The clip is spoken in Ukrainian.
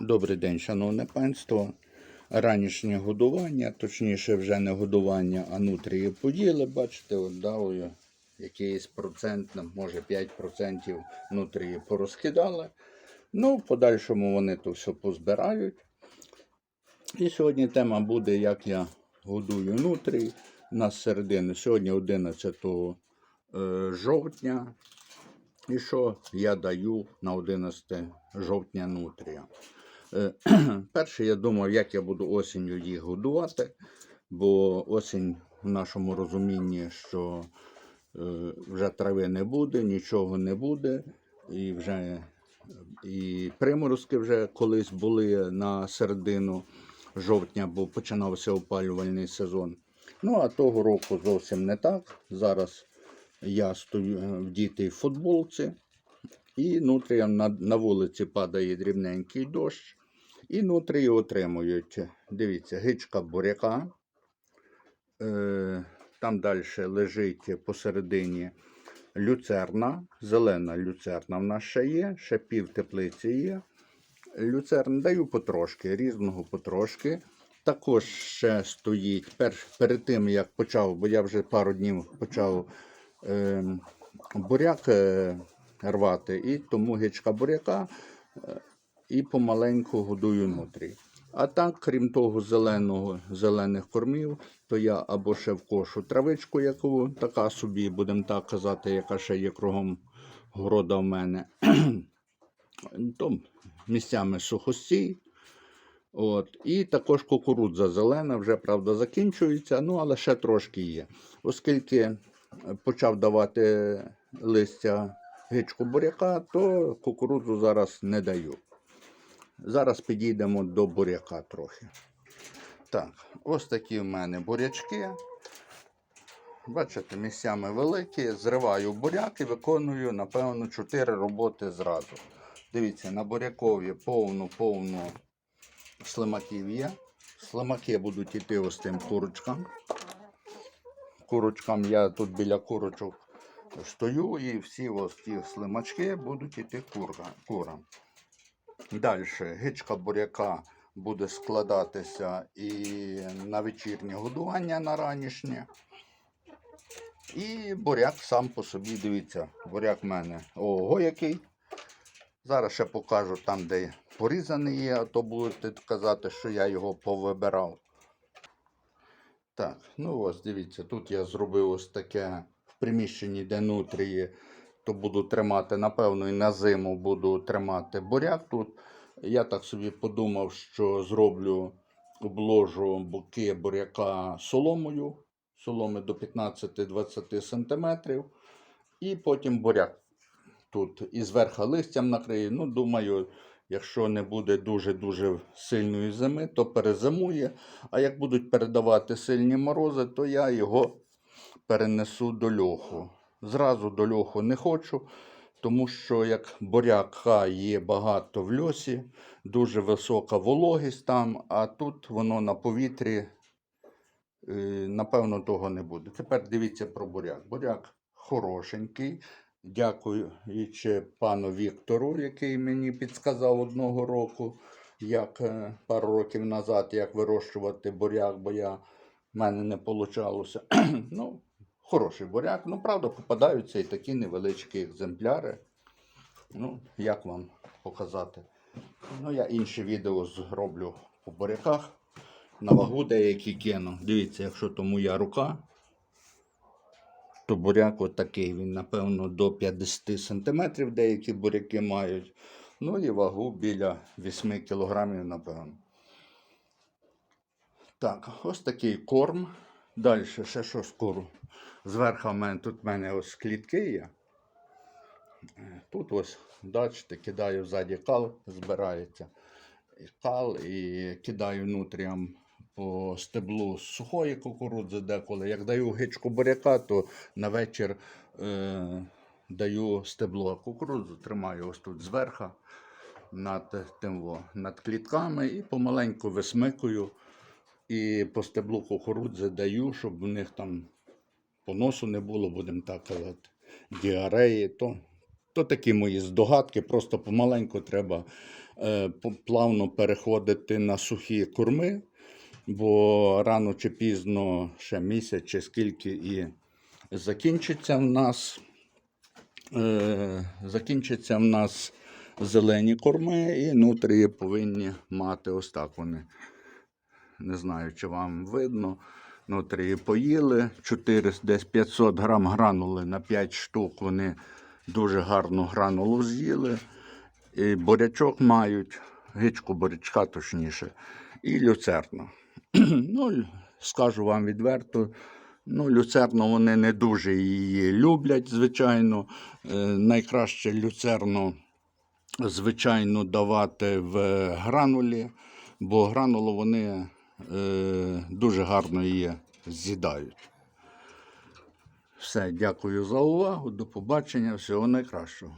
Добрий день, шановне панство. Ранішнє годування, точніше, вже не годування, а нутрії поділи. Бачите, от якийсь процент, може 5% нутрії порозкидали. Ну, в подальшому вони то все позбирають. І сьогодні тема буде, як я годую нутрій на середину. Сьогодні 11 е, жовтня. І що я даю на 11 жовтня нутрія? Е, Перше, я думав, як я буду осінню їх годувати, бо осінь в нашому розумінні, що е, вже трави не буде, нічого не буде, і вже і приморозки вже колись були на середину жовтня, бо починався опалювальний сезон. Ну, а того року зовсім не так. Зараз я стою е, в дітей в футболці, і нутріям на, на вулиці падає дрібненький дощ. І нутрії отримують, дивіться, гичка буряка. Е, там далі лежить посередині люцерна, зелена люцерна в нас ще є, ще пів теплиці є. Люцерн даю потрошки, різного потрошки. Також ще стоїть перш, перед тим, як почав, бо я вже пару днів почав буряк е, рвати, і тому гичка буряка е, і помаленьку годую нутрій. А так, крім того, зеленого, зелених кормів, то я або ще вкошу травичку, яку така собі, будемо так казати, яка ще є кругом города в мене. то місцями сухостій. От. І також кукурудза зелена, вже, правда, закінчується, ну, але ще трошки є. Оскільки почав давати листя гичку буряка, то кукурудзу зараз не даю. Зараз підійдемо до буряка трохи. Так, ось такі в мене бурячки. Бачите, місцями великі. Зриваю буряк і виконую, напевно, 4 роботи зразу. Дивіться, на бурякові повну-повну слимаків є. Слимаки будуть йти ось тим курочкам. Курочкам я тут біля курочок стою, і всі ось ті слимачки будуть йти курка- курам. Далі гичка буряка буде складатися і на вечірнє годування на ранішнє. І буряк сам по собі, дивіться, буряк в мене ого який. Зараз ще покажу там, де порізаний є, а то будете казати, що я його повибирав. Так, ну ось дивіться, тут я зробив ось таке в приміщенні, де нутрії, то буду тримати, напевно, і на зиму буду тримати буряк тут. Я так собі подумав, що зроблю, обложу боки буряка соломою, соломи до 15-20 см. І потім буряк тут і зверху листям накрию. Ну, думаю, якщо не буде дуже-дуже сильної зими, то перезимує. А як будуть передавати сильні морози, то я його перенесу до льоху. Зразу до льоху не хочу, тому що як буряка є багато в льосі, дуже висока вологість там, а тут воно на повітрі, е, напевно, того не буде. Тепер дивіться про буряк. Буряк хорошенький. Дякую пану Віктору, який мені підказав одного року, як е, пару років назад, як вирощувати буряк, бо я в мене не вийшло. ну, хороший буряк. Ну, правда, попадаються і такі невеличкі екземпляри. Ну, як вам показати? Ну, я інші відео зроблю по буряках. На вагу деякі кину. Дивіться, якщо то моя рука, то буряк отакий. Він, напевно, до 50 см деякі буряки мають. Ну і вагу біля 8 кг, напевно. Так, ось такий корм. Далі ще що скоро. Зверху в мене тут в мене ось клітки є. Тут ось, бачите, кидаю ззаді кал, збирається. І кал і кидаю нутріям по стеблу сухої кукурудзи деколи. Як даю гичку буряка, то на вечір е, даю стебло кукурудзу, тримаю ось тут зверху над, тим, над клітками і помаленьку висмикую. І по стеблу кукурудзи даю, щоб у них там поносу не було, будемо так казати, діареї, то То такі мої здогадки, просто помаленьку треба е, плавно переходити на сухі корми, бо рано чи пізно, ще місяць чи скільки і закінчиться в нас. Е, закінчиться в нас зелені корми, і нутрії повинні мати ось так вони. Не знаю, чи вам видно. Нутрії поїли 4, десь 500 грам гранули на 5 штук. Вони дуже гарну гранулу з'їли. І бурячок мають, гичку бурячка точніше, і люцерна. ну, скажу вам відверто, ну, люцерну вони не дуже її люблять, звичайно. Е, найкраще люцерну, звичайно, давати в гранулі, бо гранулу вони е, дуже гарно її з'їдають. Все, дякую за увагу. До побачення. Всього найкращого.